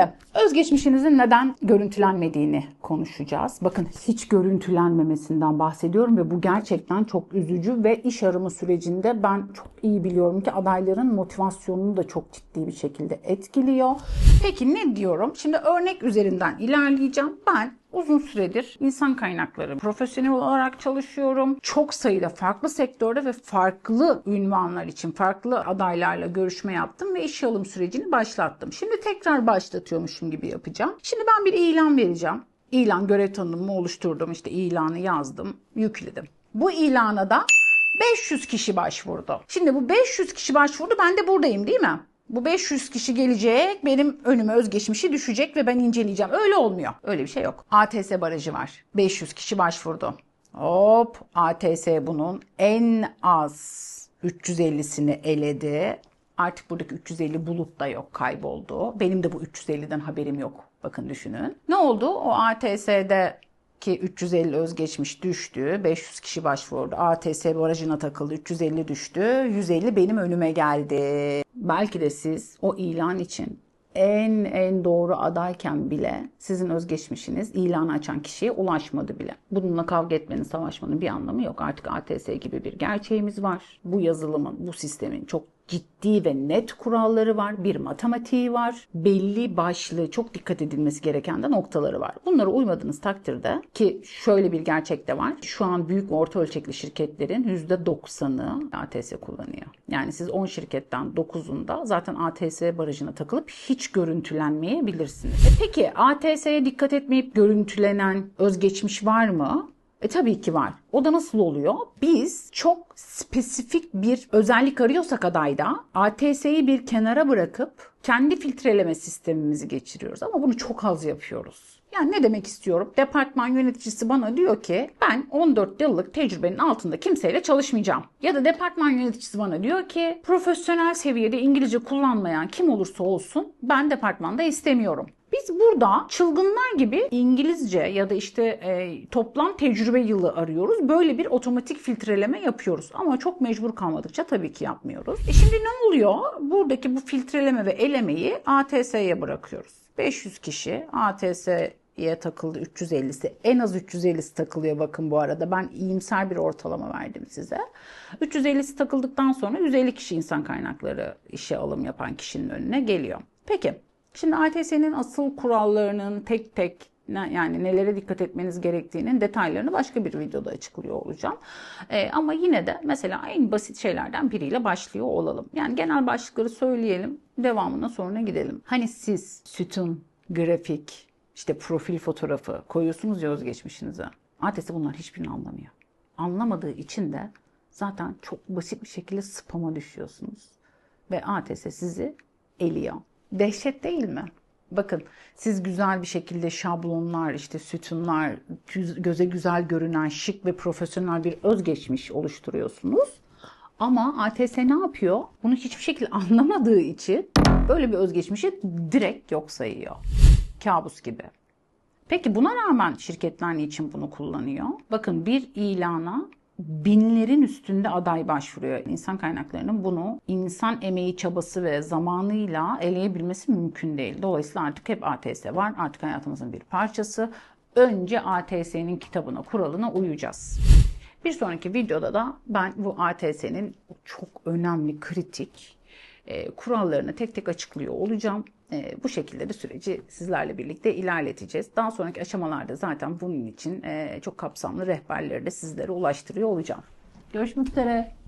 Şimdi özgeçmişinizin neden görüntülenmediğini konuşacağız. Bakın hiç görüntülenmemesinden bahsediyorum ve bu gerçekten çok üzücü ve iş arama sürecinde ben çok iyi biliyorum ki adayların motivasyonunu da çok ciddi bir şekilde etkiliyor. Peki ne diyorum? Şimdi örnek üzerinden ilerleyeceğim. Ben Uzun süredir insan kaynakları profesyonel olarak çalışıyorum. Çok sayıda farklı sektörde ve farklı ünvanlar için farklı adaylarla görüşme yaptım ve iş alım sürecini başlattım. Şimdi tekrar başlatıyormuşum gibi yapacağım. Şimdi ben bir ilan vereceğim. İlan görev tanımımı oluşturdum. İşte ilanı yazdım, yükledim. Bu ilana da 500 kişi başvurdu. Şimdi bu 500 kişi başvurdu. Ben de buradayım değil mi? Bu 500 kişi gelecek, benim önüme özgeçmişi düşecek ve ben inceleyeceğim. Öyle olmuyor. Öyle bir şey yok. ATS barajı var. 500 kişi başvurdu. Hop ATS bunun en az 350'sini eledi. Artık buradaki 350 bulut da yok kayboldu. Benim de bu 350'den haberim yok. Bakın düşünün. Ne oldu? O ATS'de ki 350 özgeçmiş düştü. 500 kişi başvurdu. ATS barajına takıldı. 350 düştü. 150 benim önüme geldi. Belki de siz o ilan için en en doğru adayken bile sizin özgeçmişiniz ilanı açan kişiye ulaşmadı bile. Bununla kavga etmenin, savaşmanın bir anlamı yok. Artık ATS gibi bir gerçeğimiz var. Bu yazılımın, bu sistemin çok ciddi ve net kuralları var. Bir matematiği var. Belli başlı çok dikkat edilmesi gereken de noktaları var. Bunlara uymadığınız takdirde ki şöyle bir gerçek de var. Şu an büyük orta ölçekli şirketlerin %90'ı ATS kullanıyor. Yani siz 10 şirketten 9'unda zaten ATS barajına takılıp hiç görüntülenmeyebilirsiniz. E peki ATS'ye dikkat etmeyip görüntülenen özgeçmiş var mı? E tabii ki var. O da nasıl oluyor? Biz çok spesifik bir özellik arıyorsak adayda ATS'yi bir kenara bırakıp kendi filtreleme sistemimizi geçiriyoruz. Ama bunu çok az yapıyoruz. Yani ne demek istiyorum? Departman yöneticisi bana diyor ki ben 14 yıllık tecrübenin altında kimseyle çalışmayacağım. Ya da departman yöneticisi bana diyor ki profesyonel seviyede İngilizce kullanmayan kim olursa olsun ben departmanda istemiyorum. Biz burada çılgınlar gibi İngilizce ya da işte e, toplam tecrübe yılı arıyoruz. Böyle bir otomatik filtreleme yapıyoruz. Ama çok mecbur kalmadıkça tabii ki yapmıyoruz. E şimdi ne oluyor? Buradaki bu filtreleme ve elemeyi ATS'ye bırakıyoruz. 500 kişi ATS ye takıldı 350'si. En az 350'si takılıyor bakın bu arada. Ben iyimser bir ortalama verdim size. 350'si takıldıktan sonra 150 kişi insan kaynakları işe alım yapan kişinin önüne geliyor. Peki Şimdi ATS'nin asıl kurallarının tek tek yani nelere dikkat etmeniz gerektiğinin detaylarını başka bir videoda açıklıyor olacağım. Ee, ama yine de mesela en basit şeylerden biriyle başlıyor olalım. Yani genel başlıkları söyleyelim, devamına sonra gidelim. Hani siz sütun, grafik, işte profil fotoğrafı koyuyorsunuz ya özgeçmişinize. ATS bunlar hiçbirini anlamıyor. Anlamadığı için de zaten çok basit bir şekilde spama düşüyorsunuz. Ve ATS sizi eliyor. Dehşet değil mi? Bakın siz güzel bir şekilde şablonlar, işte sütunlar, göze güzel görünen şık ve profesyonel bir özgeçmiş oluşturuyorsunuz. Ama ATS ne yapıyor? Bunu hiçbir şekilde anlamadığı için böyle bir özgeçmişi direkt yok sayıyor. Kabus gibi. Peki buna rağmen şirketler niçin bunu kullanıyor? Bakın bir ilana binlerin üstünde aday başvuruyor. İnsan kaynaklarının bunu insan emeği, çabası ve zamanıyla eleyebilmesi mümkün değil. Dolayısıyla artık hep ATS var. Artık hayatımızın bir parçası. Önce ATS'nin kitabına, kuralına uyacağız. Bir sonraki videoda da ben bu ATS'nin çok önemli, kritik e, kurallarını tek tek açıklıyor olacağım. E, bu şekilde de süreci sizlerle birlikte ilerleteceğiz. Daha sonraki aşamalarda zaten bunun için e, çok kapsamlı rehberleri de sizlere ulaştırıyor olacağım. Görüşmek üzere.